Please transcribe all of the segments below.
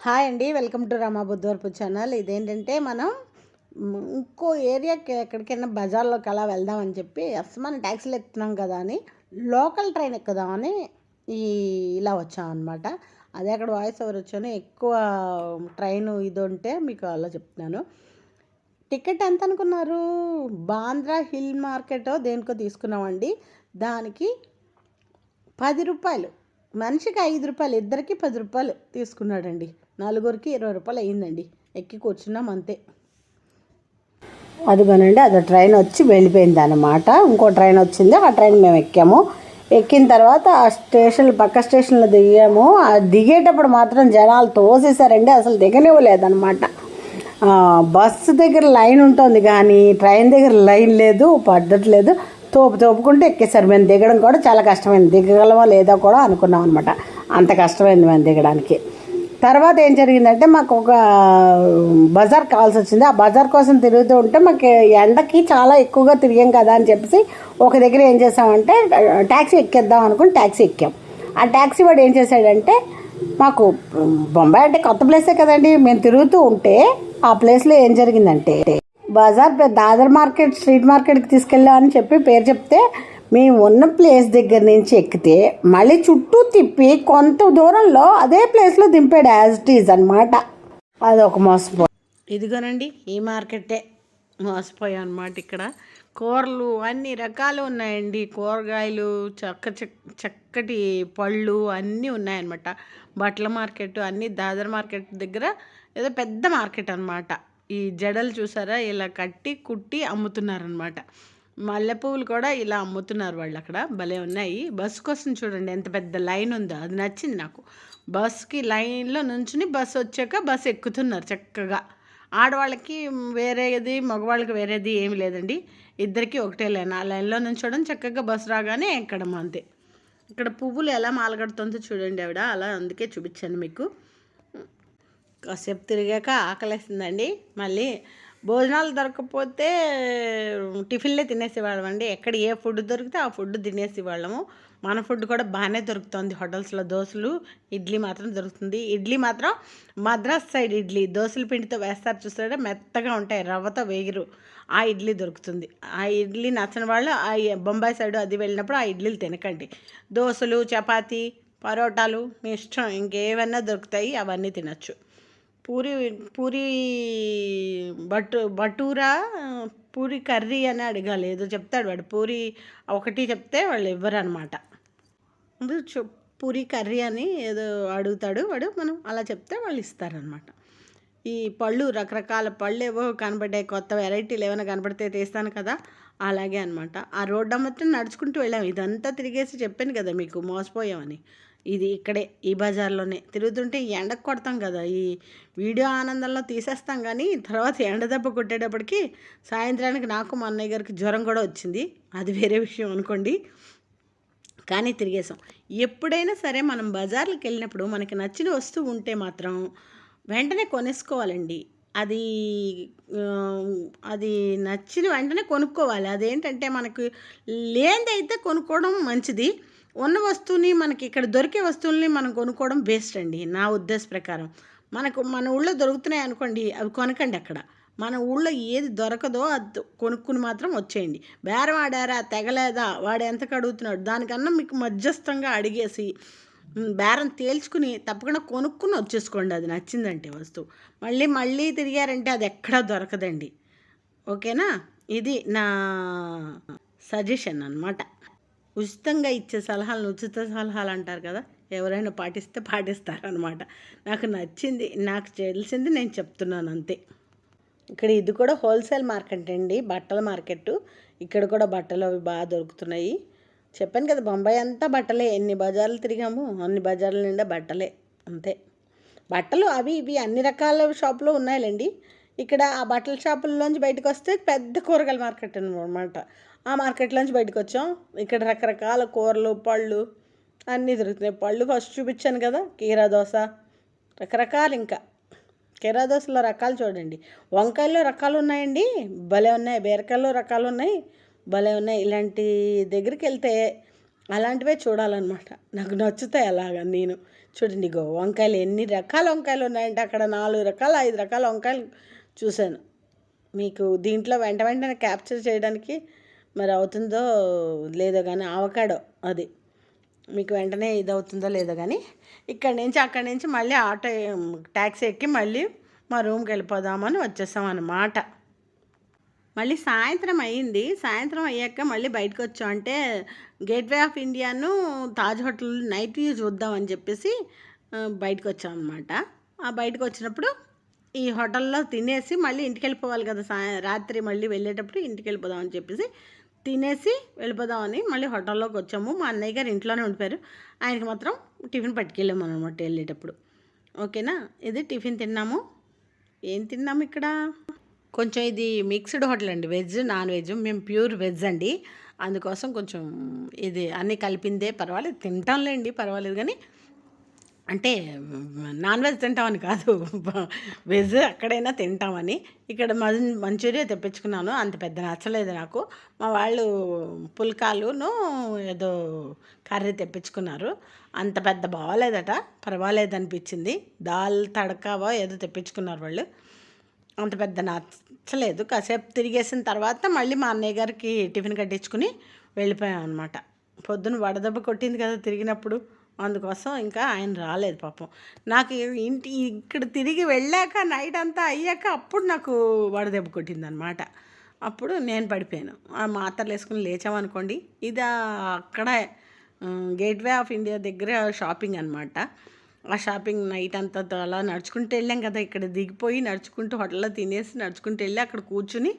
Hi అండి welcome to Rama Buddhavarapu channel. ఇదేంటంటే మనం ఇంకో ఏరియాకి ఎక్కడికైనా బజార్లోకి అలా వెళ్దామని చెప్పి అసలు మనం ట్యాక్సీలు ఎక్కుతున్నాం కదా అని లోకల్ ట్రైన్ ఎక్కుదామని ఈ ఇలా వచ్చాం అనమాట అదే అక్కడ వాయిస్ ఓవర్ వచ్చాను. ఎక్కువ ట్రైన్ ఇది ఉంటే మీకు అలా చెప్తున్నాను. టికెట్ ఎంత అనుకున్నారు? బాంద్రా హిల్ మార్కెటో దేనికో తీసుకున్నామండి. దానికి పది రూపాయలు. మనిషికి ఐదు రూపాయలు ఇద్దరికి పది రూపాయలు తీసుకున్నాడండి. నలుగురికి ఇరవై రూపాయలు అయ్యిందండి. ఎక్కి కూర్చున్నాం అంతే. అదిగోనండి అది ట్రైన్ వచ్చి వెళ్ళిపోయింది అనమాట ఇంకో ట్రైన్ వచ్చింది ఆ ట్రైన్ మేము ఎక్కాము. ఎక్కిన తర్వాత ఆ స్టేషన్ పక్క స్టేషన్లో దిగాము. ఆ దిగేటప్పుడు మాత్రం జనాలు తోసేసారండి అసలు దిగనివ్వలేదన్నమాట. బస్సు దగ్గర లైన్ ఉంటుంది కానీ ట్రైన్ దగ్గర లైన్ లేదు పద్ధతి తోపు తోపుకుంటే ఎక్కేసారు మేము దిగడం కూడా చాలా కష్టమైంది. దిగగలమో లేదో కూడా అనుకున్నాం అనమాట అంత కష్టమైంది మేము దిగడానికి. తర్వాత ఏం జరిగిందంటే మాకు ఒక బజార్ కావాల్సి వచ్చింది. ఆ బజార్ కోసం తిరుగుతూ ఉంటే మాకు ఎండకి చాలా ఎక్కువగా తిరిగాం కదా అని చెప్పేసి ఒక దగ్గర ఏం చేసామంటే ట్యాక్సీ ఎక్కేద్దాం అనుకుని ట్యాక్సీ ఎక్కాం. ఆ ట్యాక్సీ వాడు ఏం చేశాడంటే మాకు బొంబాయి అంటే కొత్త ప్లేసే కదండి మేము తిరుగుతూ ఉంటే ఆ ప్లేస్లో ఏం జరిగిందంటే బజార్ దాదర్ మార్కెట్ స్ట్రీట్ మార్కెట్కి తీసుకెళ్ళామని చెప్పి పేరు చెప్తే మేము ఉన్న ప్లేస్ దగ్గర నుంచి ఎక్కితే మళ్ళీ చుట్టూ తిప్పి కొంత దూరంలో అదే ప్లేస్లో దింపాడు యాజ్ ఇట్ ఈజ్ అనమాట అదొక మోసపో ఇదిగోనండి ఈ మార్కెటే మోసపోయాం అనమాట ఇక్కడ. కూరలు అన్ని రకాలు ఉన్నాయండి. కూరగాయలు చక్క చక్కటి పళ్ళు అన్నీ ఉన్నాయన్నమాట. బట్టల మార్కెట్ అన్నీ దాదర్ మార్కెట్ దగ్గర ఏదో పెద్ద మార్కెట్ అన్నమాట. ఈ జడలు చూసారా? ఇలా కట్టి కుట్టి అమ్ముతున్నారనమాట మల్లెపూలు కూడా ఇలా అమ్ముతున్నారు వాళ్ళు అక్కడ. భలే ఉన్నాయి. బస్సు కోసం చూడండి ఎంత పెద్ద లైన్ ఉందో. అది నచ్చింది నాకు. బస్సుకి లైన్లో నుంచుని బస్సు వచ్చాక బస్సు ఎక్కుతున్నారు చక్కగా. ఆడవాళ్ళకి వేరేది మగవాళ్ళకి వేరేది ఏమి లేదండి. ఇద్దరికి ఒకటే లైన్. ఆ లైన్లో నుంచోడం చక్కగా బస్సు రాగానే ఎక్కడం అంతే. ఇక్కడ పువ్వులు ఎలా మాలగడుతుందో చూడండి ఆవిడ. అలా అందుకే చూపించాను మీకు. కాసేపు తిరిగాక ఆకలేస్తుందండి. మళ్ళీ భోజనాలు దొరకకపోతే టిఫిన్లే తినేసేవాళ్ళం అండి ఎక్కడ ఏ ఫుడ్ దొరికితే ఆ ఫుడ్ తినేసేవాళ్ళము. మన ఫుడ్ కూడా బాగానే దొరుకుతుంది హోటల్స్లో. దోశలు ఇడ్లీ మాత్రం దొరుకుతుంది. ఇడ్లీ మాత్రం మద్రాస్ సైడ్ ఇడ్లీ దోశల పిండితో వేస్తారు చూస్తారా మెత్తగా ఉంటాయి. రవ్వతో వేగిరు. ఆ ఇడ్లీ దొరుకుతుంది. ఆ ఇడ్లీ నచ్చని వాళ్ళు ఆ బొంబాయి సైడ్ అది వెళ్ళినప్పుడు ఆ ఇడ్లీలు తినకండి. దోశలు చపాతీ పరోటాలు మీ ఇష్టం. ఇంకేమైనా దొరుకుతాయి అవన్నీ తినచ్చు. పూరి పూరి బటు బటూరా పూరి కర్రీ అని అడగాలి. ఏదో చెప్తాడు వాడు. పూరి ఒకటి చెప్తే వాళ్ళు ఇవ్వరు అనమాట పూరి కర్రీ అని ఏదో అడుగుతాడు. వాడు మనం అలా చెప్తే వాళ్ళు ఇస్తారనమాట ఈ పళ్ళు రకరకాల పళ్ళు ఏవో కనబడ్డాయి. కొత్త వెరైటీలు ఏమైనా కనబడితే తీస్తాను కదా. అలాగే అనమాట ఆ రోడ్డు అమ్మతో నడుచుకుంటూ వెళ్ళాం. ఇదంతా తిరిగేసి చెప్పాను కదా మీకు. మోసపోయామని. ఇది ఇక్కడే ఈ బజార్లోనే. తిరుగుతుంటే ఎండ ఎండకు కొడతాం కదా ఈ వీడియో ఆనందంలో తీసేస్తాం కానీ తర్వాత ఎండ దెబ్బ కొట్టేటప్పటికి సాయంత్రానికి నాకు మా అన్నయ్య గారికి జ్వరం కూడా వచ్చింది. అది వేరే విషయం అనుకోండి. కానీ తిరిగేసాం ఎప్పుడైనా సరే మనం బజార్లకు వెళ్ళినప్పుడు మనకి నచ్చిన వస్తువు ఉంటే మాత్రం వెంటనే కొనేసుకోవాలండి. అది అది నచ్చిన వెంటనే కొనుక్కోవాలి. అదేంటంటే మనకు లేనిదైతే కొనుక్కోవడం మంచిది. ఉన్న వస్తువుని మనకి ఇక్కడ దొరికే వస్తువుల్ని మనం కొనుక్కోవడం బెస్ట్ అండి నా ఉద్దేశ ప్రకారం. మనకు మన ఊళ్ళో దొరుకుతున్నాయి అనుకోండి అవి కొనకండి అక్కడ. మన ఊళ్ళో ఏది దొరకదో అది కొనుక్కుని మాత్రం వచ్చేయండి. బేరం ఆడారా తెగలేదా వాడు ఎంతకు అడుగుతున్నాడు? దానికన్నా మీకు మధ్యస్థంగా అడిగేసి బేరం తేల్చుకుని తప్పకుండా కొనుక్కుని వచ్చేసుకోండి అది నచ్చిందంటే వస్తువు. మళ్ళీ మళ్ళీ తిరిగారంటే అది ఎక్కడా దొరకదండి. ఓకేనా? ఇది నా సజెషన్ అనమాట ఉచితంగా ఇచ్చే సలహాలను ఉచిత సలహాలు అంటారు కదా? ఎవరైనా పాటిస్తే పాటిస్తారనమాట నాకు నచ్చింది నాకు తెలిసింది నేను చెప్తున్నాను అంతే. ఇక్కడ ఇది కూడా హోల్సేల్ మార్కెట్ అండి బట్టల మార్కెట్ ఇక్కడ కూడా బట్టలు అవి బాగా దొరుకుతున్నాయి. చెప్పాను కదా బొంబాయి అంతా బట్టలే. ఎన్ని బజార్లు తిరిగాము అన్ని బజార్ల నిండా బట్టలే అంతే. బట్టలు అవి ఇవి అన్ని రకాల షాపులో ఉన్నాయిలేండి. ఇక్కడ ఆ బట్టల షాపుల్లోంచి బయటకు వస్తే పెద్ద కూరగాయల మార్కెట్ అనమాట ఆ మార్కెట్లోంచి బయటకు వచ్చాం ఇక్కడ రకరకాల కూరలు పళ్ళు అన్నీ దొరుకుతున్నాయి. పళ్ళు ఫస్ట్ చూపించాను కదా కీరా దోశ రకరకాలు ఇంకా. కీరా దోశలో రకాలు చూడండి. వంకాయల్లో రకాలు ఉన్నాయండి. భలే ఉన్నాయి. బీరకాయల్లో రకాలు ఉన్నాయి. భలే ఉన్నాయి. ఇలాంటి దగ్గరికి వెళ్తే అలాంటివే చూడాలన్నమాట. నాకు నచ్చుతాయి అలాగా నేను. చూడండి గో వంకాయలు ఎన్ని రకాల వంకాయలు ఉన్నాయంటే అక్కడ నాలుగు రకాల ఐదు రకాల వంకాయలు చూశాను. మీకు దీంట్లో వెంట వెంటనే క్యాప్చర్ చేయడానికి మరి అవుతుందో లేదో కానీ అవకాడో అది. మీకు వెంటనే ఇది అవుతుందో లేదో కానీ ఇక్కడి నుంచి అక్కడి నుంచి మళ్ళీ ఆటో ట్యాక్సీ ఎక్కి మళ్ళీ మా రూమ్కి వెళ్ళిపోదామని వచ్చేసాం అన్నమాట మళ్ళీ సాయంత్రం అయ్యింది. సాయంత్రం అయ్యాక మళ్ళీ బయటకు వచ్చాం. అంటే గేట్వే ఆఫ్ ఇండియాను తాజ్ హోటల్ నైట్ వ్యూ చూద్దామని చెప్పేసి బయటకు వచ్చాం అనమాట ఆ బయటకు వచ్చినప్పుడు ఈ హోటల్లో తినేసి మళ్ళీ ఇంటికి వెళ్ళిపోవాలి కదా సాయం రాత్రి మళ్ళీ వెళ్ళేటప్పుడు ఇంటికి వెళ్ళిపోదామని చెప్పేసి తినేసి వెళ్ళిపోదామని మళ్ళీ హోటల్లోకి వచ్చాము. మా అన్నయ్య గారు ఇంట్లోనే ఉండిపోయారు. ఆయనకి మాత్రం టిఫిన్ పట్టుకెళ్ళాము అనమాట వెళ్ళేటప్పుడు. ఓకేనా? ఇది టిఫిన్ తిన్నాము. ఏం తిన్నాము ఇక్కడ? కొంచెం ఇది మిక్స్డ్ హోటల్ అండి. Veg non veg. మేము ప్యూర్ వెజ్ అండి. అందుకోసం కొంచెం ఇది అన్నీ కలిపిందే పర్వాలేదు. తింటాంలేండి పర్వాలేదు కానీ అంటే నాన్ వెజ్ తింటామని కాదు. వెజ్ అక్కడైనా తింటామని. ఇక్కడ మంచూరియా తెప్పించుకున్నాను. అంత పెద్ద నచ్చలేదు నాకు. మా వాళ్ళు పుల్కాలును ఏదో కర్రీ తెప్పించుకున్నారు. అంత పెద్ద బాగాలేదట. పర్వాలేదు అనిపించింది దాల్ తడకావో ఏదో తెప్పించుకున్నారు వాళ్ళు. అంత పెద్ద నచ్చలేదు. కాసేపు తిరిగేసిన తర్వాత మళ్ళీ మా అన్నయ్య గారికి టిఫిన్ కట్టించుకుని వెళ్ళిపోయాం అనమాట పొద్దున వడదెబ్బ కొట్టింది కదా తిరిగినప్పుడు. అందుకోసం ఇంకా ఆయన రాలేదు పాపం. నాకు ఇంటి ఇక్కడ తిరిగి వెళ్ళాక నైట్ అంతా అయ్యాక అప్పుడు నాకు వడదెబ్బ కొట్టింది అనమాట అప్పుడు నేను పడిపోయాను. ఆ మాత్రలు వేసుకుని లేచామనుకోండి ఇది అక్కడ గేట్వే ఆఫ్ ఇండియా దగ్గర షాపింగ్ అనమాట ఆ షాపింగ్ నైట్ అంతా అలా నడుచుకుంటూ వెళ్ళాం కదా ఇక్కడ దిగిపోయి నడుచుకుంటూ హోటల్లో తినేసి నడుచుకుంటూ వెళ్ళి అక్కడ కూర్చుని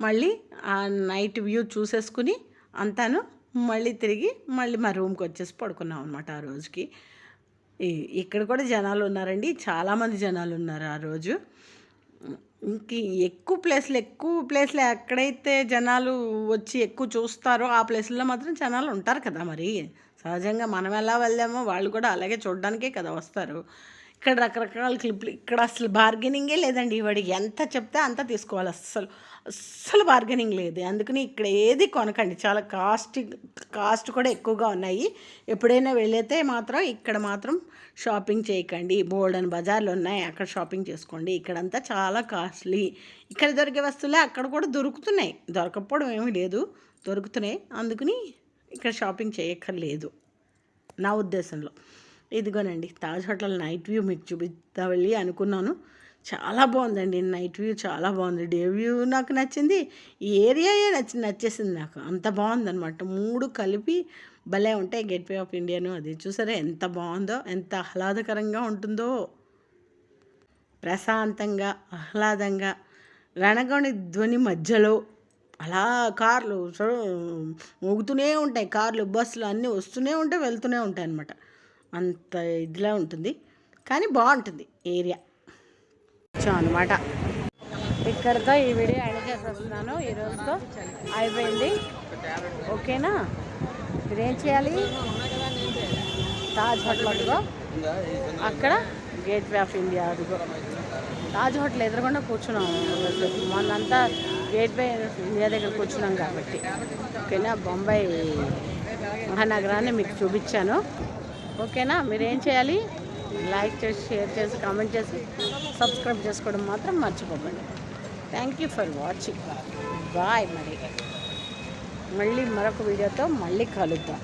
మళ్ళీ ఆ నైట్ వ్యూ చూసేసుకుని అంతాను మళ్ళీ తిరిగి మళ్ళీ మా రూమ్కి వచ్చేసి పడుకున్నాం అనమాట ఆ రోజుకి. ఇక్కడ కూడా జనాలు ఉన్నారండి. చాలామంది జనాలు ఉన్నారు ఆ రోజు. ఇంక ఎక్కువ ప్లేస్లు ఎక్కువ ప్లేస్లు ఎక్కడైతే జనాలు వచ్చి ఎక్కువ చూస్తారో ఆ ప్లేస్లో మాత్రం జనాలు ఉంటారు కదా మరి. సహజంగా మనం ఎలా వెళ్ళామో వాళ్ళు కూడా అలాగే చూడడానికే కదా వస్తారు. ఇక్కడ రకరకాల క్లిప్లు. ఇక్కడ అసలు బార్గెనింగే లేదండి వాడికి. ఎంత చెప్తే అంత తీసుకోవాలి. అస్సలు అస్సలు బార్గెనింగ్ లేదు. అందుకని ఇక్కడ ఏది కొనకండి. చాలా కాస్ట్ కాస్ట్ కూడా ఎక్కువగా ఉన్నాయి. ఎప్పుడైనా వెళ్ళైతే మాత్రం ఇక్కడ మాత్రం షాపింగ్ చేయకండి. బోల్డన్ బజార్లు ఉన్నాయి. అక్కడ షాపింగ్ చేసుకోండి. ఇక్కడంతా చాలా కాస్ట్లీ ఇక్కడ దొరికే వస్తువులే అక్కడ కూడా దొరుకుతున్నాయి. దొరకపోవడం ఏమీ లేదు. దొరుకుతున్నాయి. అందుకని ఇక్కడ షాపింగ్ చేయక్కర్లేదు. నా ఉద్దేశంలో. ఇదిగోనండి తాజ్ హోటల్ నైట్ వ్యూ మీకు చూపిద్దామని అనుకున్నాను. చాలా బాగుందండి నైట్ వ్యూ చాలా బాగుంది. డే వ్యూ నాకు నచ్చింది ఈ ఏరియాయే నచ్చి నచ్చేసింది నాకు. అంత బాగుందన్నమాట. మూడు కలిపి భలే ఉంటాయి గేట్వే ఆఫ్ ఇండియాను. అది చూసారా ఎంత బాగుందో ఎంత ఆహ్లాదకరంగా ఉంటుందో. ప్రశాంతంగా ఆహ్లాదంగా రణగొని ధ్వని మధ్యలో అలా కార్లు మోగుతూనే ఉంటాయి. కార్లు బస్సులు అన్నీ వస్తూనే ఉంటాయి వెళ్తూనే ఉంటాయి అన్నమాట. అంత ఇదిలా ఉంటుంది. కానీ బాగుంటుంది ఏరియా. సో అనమాట ఇక్కడతో ఈ వీడియో ఎండ్ చేసేస్తున్నాను. ఈ రోజుతో అయిపోయింది. ఓకేనా? మీరేం చేయాలి? తాజ్ హోటల్ అదిగో. అక్కడ గేట్ వే ఆఫ్ ఇండియా అదిగో. తాజ్ హోటల్ ఎదురుగుండా కూర్చున్నాం మొన్నంతా గేట్ వే ఆఫ్ ఇండియా దగ్గర కూర్చున్నాం కాబట్టి. ఓకేనా? బొంబాయి మహానగరాన్ని మీకు చూపించాను. ఓకేనా? మీరేం చేయాలి? లైక్ చేసి షేర్ చేసి కామెంట్ చేసి సబ్స్క్రైబ్ చేసుకోవడం మాత్రం మర్చిపోకండి. Thank you for watching bye మరి. మళ్ళీ మరొక వీడియోతో మళ్ళీ కలుద్దాం.